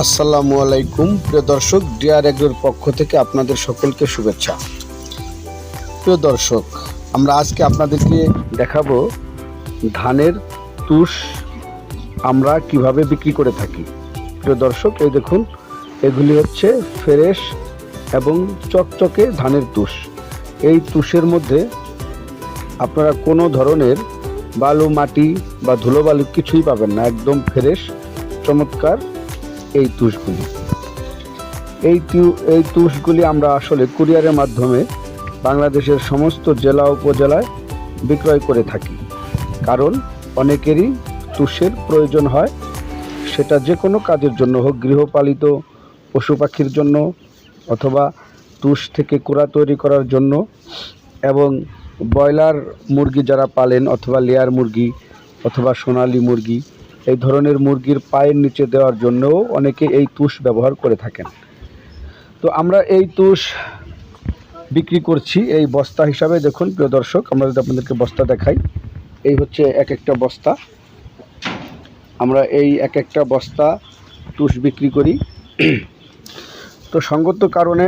আসসালামু আলাইকুম, প্রিয় দর্শক ডিআর এগ্রোর পক্ষ থেকে আপনাদের সকলকে শুভেচ্ছা। প্রিয় দর্শক, আমরা আজকে আপনাদেরকে দেখাবো ধানের তুষ আমরা কীভাবে বিক্রি করে থাকি। প্রিয় দর্শক, এই দেখুন, এগুলি হচ্ছে ফ্রেশ এবং চকচকে ধানের তুষ। এই তুষের মধ্যে আপনারা কোনো ধরনের বালু, মাটি বা ধুলোবালু কিছুই পাবেন না, একদম ফ্রেশ, চমৎকার এই তুষগুলি। এই এই তুষগুলি আমরা আসলে কুরিয়ারের মাধ্যমে বাংলাদেশের সমস্ত জেলা উপজেলায় বিক্রয় করে থাকি। কারণ অনেকেরই তুষের প্রয়োজন হয়। সেটা যে কোনো কাজের জন্য হোক, গৃহপালিত পশু পাখির জন্য অথবা তুষ থেকে কুড়া তৈরি করার জন্য এবং ব্রয়লার মুরগি যারা পালেন অথবা লেয়ার মুরগি অথবা সোনালী মুরগি এই ধরনের মুরগির পায়ের নিচে দেওয়ার জন্যও অনেকে এই তুষ ব্যবহার করে থাকেন। তো আমরা এই তুষ বিক্রি করছি এই বস্তা হিসাবে। দেখুন, প্রিয় দর্শক, আমরা যদি আপনাদেরকে বস্তা দেখাই, এই হচ্ছে এক একটা বস্তা। আমরা এই এক একটা বস্তা তুষ বিক্রি করি। তো সঙ্গত কারণে